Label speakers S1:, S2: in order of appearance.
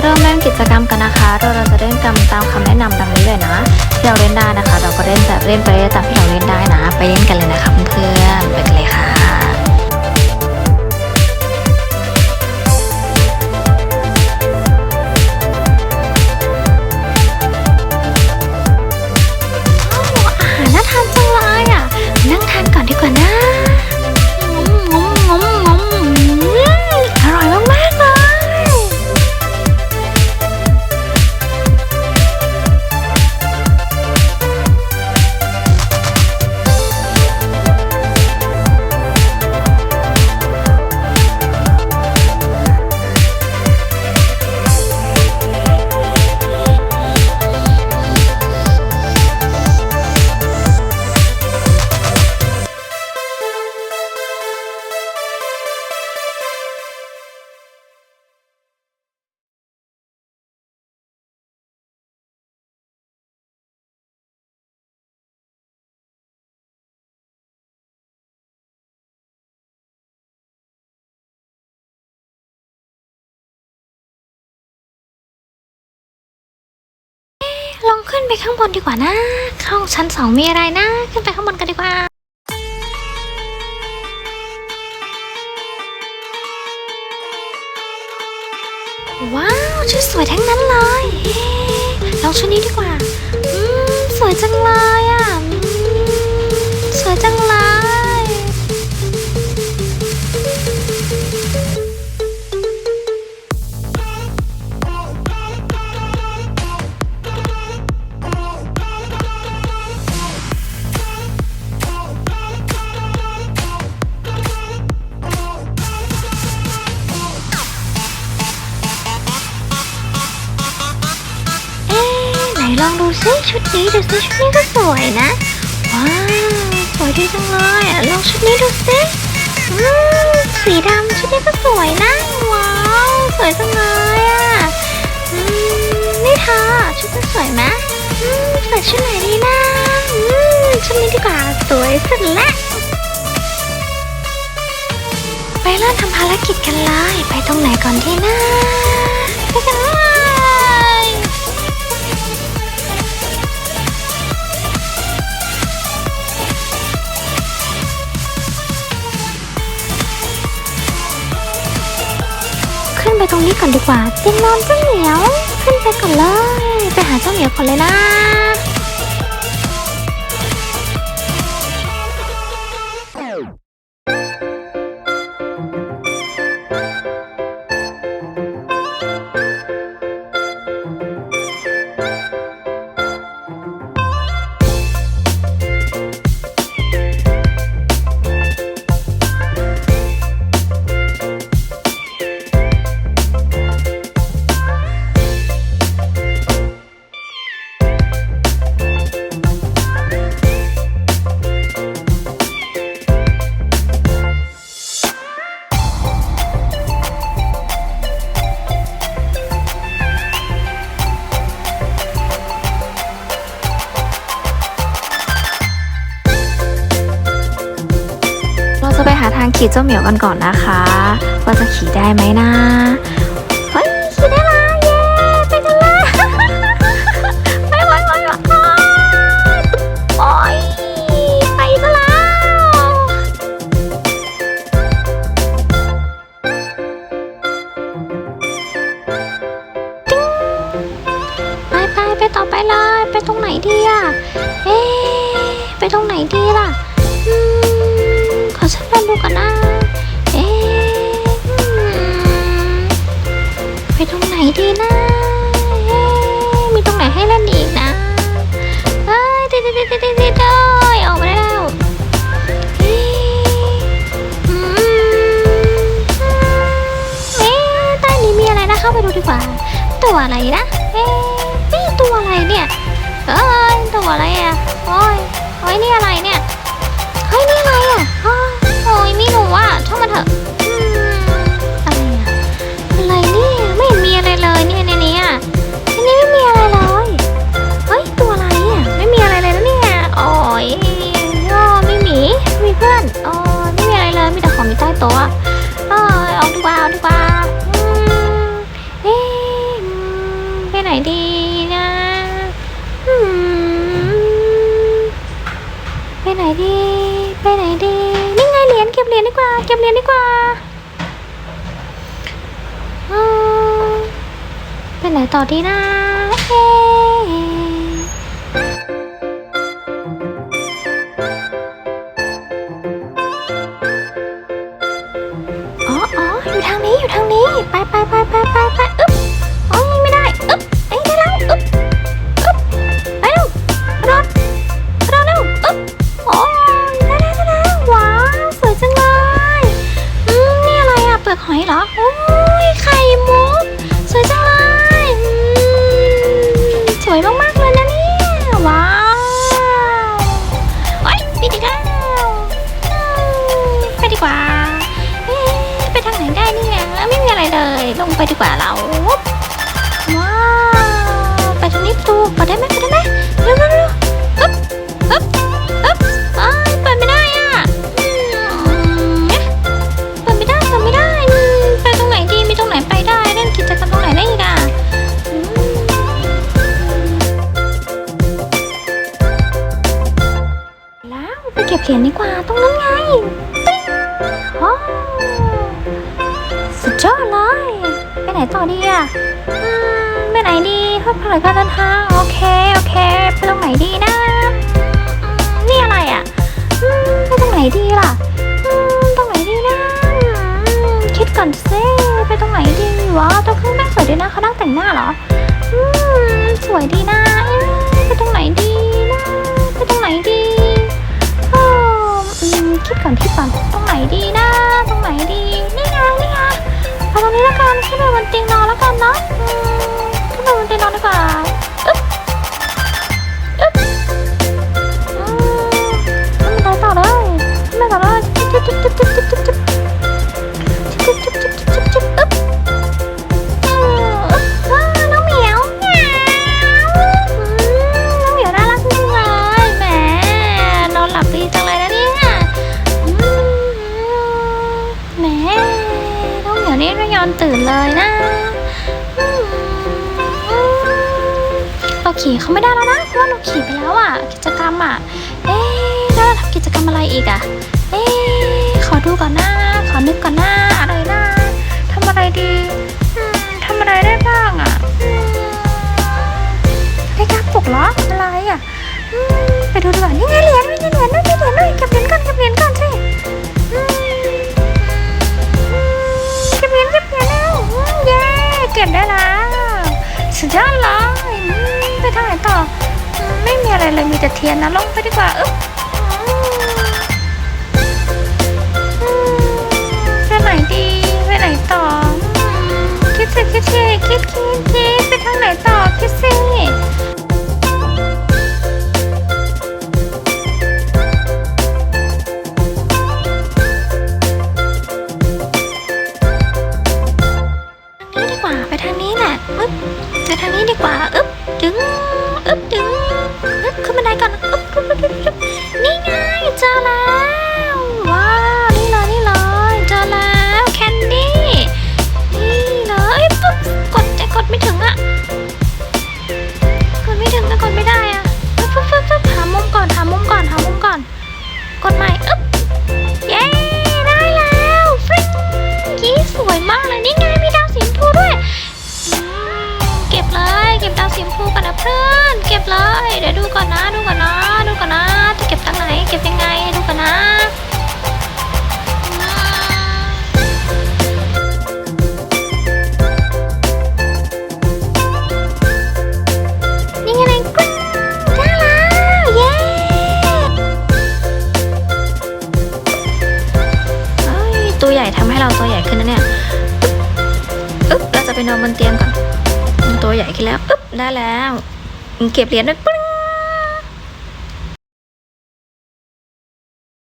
S1: าเริ่มเล่นกิจกรรมกันนะคะ เราจะเล่นกันตามคำแนะนำดังนี้เลยนะที่เราเล่นได้นะคะ เราก็เล่นแบบเล่นไปตามที่เราเล่นได้นะ ไปเล่นกัน ลองขึ้นไปข้างบนดีกว่านะ ห้องชั้นสองมีอะไรนะ ขึ้นไปข้างบนกันดีกว่าว้าวชุดสวยทั้งนั้นเลยเอ๊ะลองชุดนี้ดีกว่าอืมสวยจังเลยอะ สวยจัง ดูสิชุดนี้ดูซิชุดนี้ก็สวยนะ ว้าวสวยดีจังเลยลองชุดนี้ดูซิอืมสีดำชุดนี้ก็สวยนะ ว้าวสวยจังเลยอะอืมนี่เธอชุดนี้สวยไหมอืมใส่ชุดไหนดีนะอืมชุดนี้ดีกว่าสวยสุดละไปเริ่มทำภารกิจกันเลย ไปตรงไหนก่อนดีนะไปกันเลย ตรงนี้ก่อนดีกว่าเตียงนอนเจ้าเหมียว ขึ้นไปก่อนเลย ไปหาเจ้าเหมียวก่อนเลยนะ ขี่เจ้าเหมียวกันก่อนนะคะ ว่าจะขี่ได้ไหมนะเฮ้ยขี่ได้ละเย้ไปกันเลยไปไปไปไปโอ้ยไปซะแล้วไปไปไปต่อไปเลยไปตรงไหนดีอะเอ๊ไปตรงไหนดีล่ะ ฉันลองดูก่อนนะ เอ๊ะไปตรงไหนดีนะเอ๊มีตรงไหนให้เล่นอีกนะเอ้ยติดติดติดติดติดติดเลยออกมาแล้วเอ๊ะอืมเอ๊ะใต้นี้มีอะไรนะเข้าไปดูดีกว่า ตัวอะไรนะเอ๊ะนี่ตัวอะไรเนี่ยเอ้ยตัวอะไรอะโอ้ยโอ้ยนี่อะไรเนี่ยเฮ้ยนี่อะไรอะ อะไรเนี่ย ไม่เห็นมีอะไรเลยเนี่ยในนี้อะในนี้ไม่มีอะไรเลย เฮ้ย ตัวอะไรอะไม่มีอะไรเลยเนี่ยอ้ยย่อไม่มีมีเพื่อนโอไม่มีอะไรเลย มีแต่ของมีใต้โต๊ะเออเอาดีกว่าเอาดีกว่าไปไหนดีนะไปไหนดี เก็บเหรียญดีกว่าไปไหนต่อดีนะเออ๋ออออยู่ทางนี้อยู่ทางนี้ ไปไปไปไป ได้เนี่ยไม่มีอะไรเลย ลงไปดีกว่าเราว้าวไปตรงนี้ประตูเปิดได้ไหมเปิดได้ไหมเร็วเร็วเร็วอึ๊บอึ๊บอึ๊บอ้ายเปิดไม่ได้อะเนี่ยเปิดไม่ได้เปิดไม่ได้ไปตรงไหนดีมีตรงไหนไปได้เล่นกิจกรรมตรงไหนได้อีกอะแล้วไปเก็บเหรียญดีกว่า อดีอะอืมไปไหนดีเพื่อผลิตกาเดินทางโอเค โอเค ไปตรงไหนดีนะอืมนี่อะไรอะอืมไปตรงไหนดีล่ะอืมตรงไหนดีนะอืมคิดก่อนซิไปตรงไหนดีวะตัวเครื่องแม่งสวยดีนะเขานั่งแต่งหน้าเหรออืมสวยดีนะเอ๊ะไปตรงไหนดีนะไปตรงไหนดีอืมคิดก่อนคิดก่อนตรงไหนดี กันขึ้นไปบนเตียงนอนแล้วกันเนาะอืมขึ้นไปบนเตียงนอนดีกว่า ขี่เขาไม่ได้แล้วนะเพราะว่าเราขี่ไปแล้วอะ กิจกรรมอะ เอ๊ะแล้วเราทำกิจกรรมอะไรอีกอะ เอ๊ะขอดูก่อนนะขอนึกก่อนนะอะไรนะทำอะไรดีอืมทำอะไรได้บ้างอะได้กล้าปลุกเหรออะไรอะไปดูดีกว่านี่ไงเหรียญนี่ไงเหรียญด้วยมีเหรียญด้วยเก็บเหรียญก่อนเก็บเหรียญก่อนสิอืมเก็บเหรียญเก็บเหรียญแล้วเย้เก็บได้แล้วสุดยอดเลย อะไรเลยมีแต่เทียนนะลงไปดีกว่าอึ๊บอืมไปไหนดีไปไหนต่อ คิดสิคิดสิคิดคิดคิดไปทางไหนต่อคิดสินี่ดีกว่าไปทางนี้แหละอึ๊บไปทางนี้ดีกว่า อึ๊บ ดึง อึ๊บ ดึง menaikkan บดาวสีชมพูกันนะเพื่อน เก็บเลย เดี๋ยวดูก่อนนะ ดูก่อนนะ ดูก่อนนะจะเก็บตั้งไหน เก็บยังไง ดูก่อนนะนี่ไงกริ๊งได้แล้วเย้เอ้ยตัวใหญ่ทำให้เราตัวใหญ่ขึ้นนะเนี่ย อึ๊บ เราจะไปนอนบนเตียงก่อน ตัวใหญ่ขึ้นแล้วปึ๊บได้แล้วเก็บเหรียญด้วยปึ้ง